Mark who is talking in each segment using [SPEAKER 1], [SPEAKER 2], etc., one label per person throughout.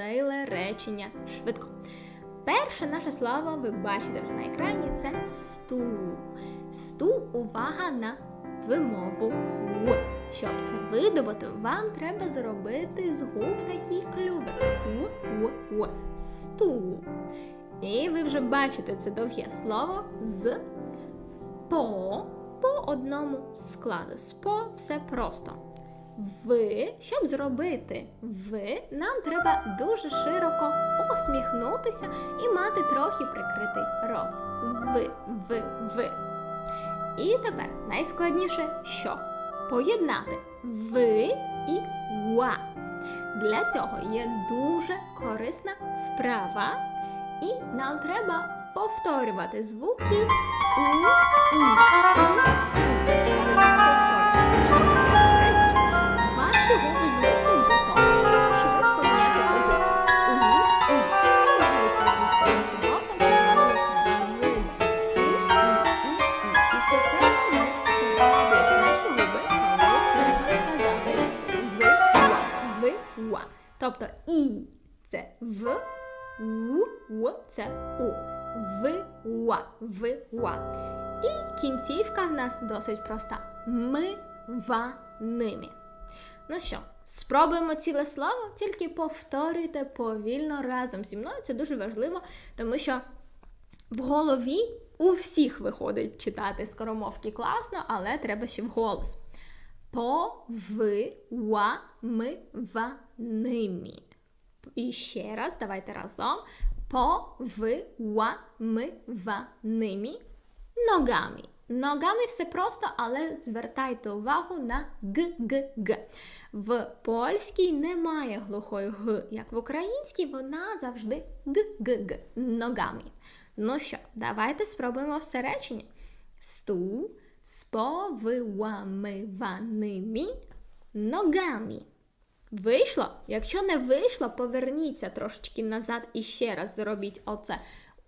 [SPEAKER 1] ціле речення швидко. Перше наше слово ви бачите вже на екрані це сту. Сту увага на вимову У. Щоб це видобути, вам треба зробити з губ такий клювик. Сту. І ви вже бачите це довге слово з по по одному складу. З по все просто. Ви, щоб зробити ви, нам треба дуже широко посміхнутися і мати трохи прикритий рот. Ви, ви, ви. І тепер найскладніше що? Поєднати ви і ва. Для цього є дуже корисна вправа, і нам треба повторювати звуки у Тобто і це в, у, у це у. Ви, ва, ви, ва. І кінцівка в нас досить проста. Ми, ва, ними. Ну що, спробуємо ціле слово, тільки повторюйте повільно разом зі мною. Це дуже важливо, тому що в голові у всіх виходить читати скоромовки класно, але треба ще вголос. По, ви, ва, ми, ва, ними. І ще раз, давайте разом. По, ви, ва, ми, ва, ними. Ногами. Ногами все просто, але звертайте увагу на г, г, г. В польській немає глухої г, як в українській, вона завжди г, г, г. Ногами. Ну що, давайте спробуємо все речення. Стул з повиламиваними ногами. Вийшло? Якщо не вийшло, поверніться трошечки назад і ще раз зробіть оце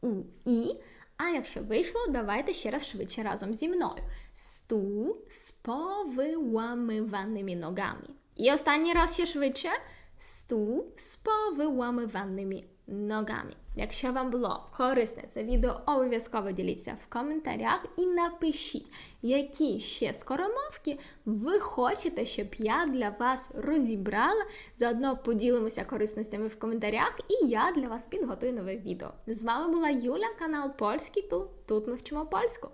[SPEAKER 1] у і. А якщо вийшло, давайте ще раз швидше разом зі мною. Стул з повиламиваними ногами. І останній раз ще швидше. Стул з повиламиваними ногами. Якщо вам було корисне це відео, обов'язково діліться в коментарях і напишіть, які ще скоромовки ви хочете, щоб я для вас розібрала. Заодно поділимося корисностями в коментарях, і я для вас підготую нове відео. З вами була Юля, канал Польський Ту. Тут ми вчимо польську.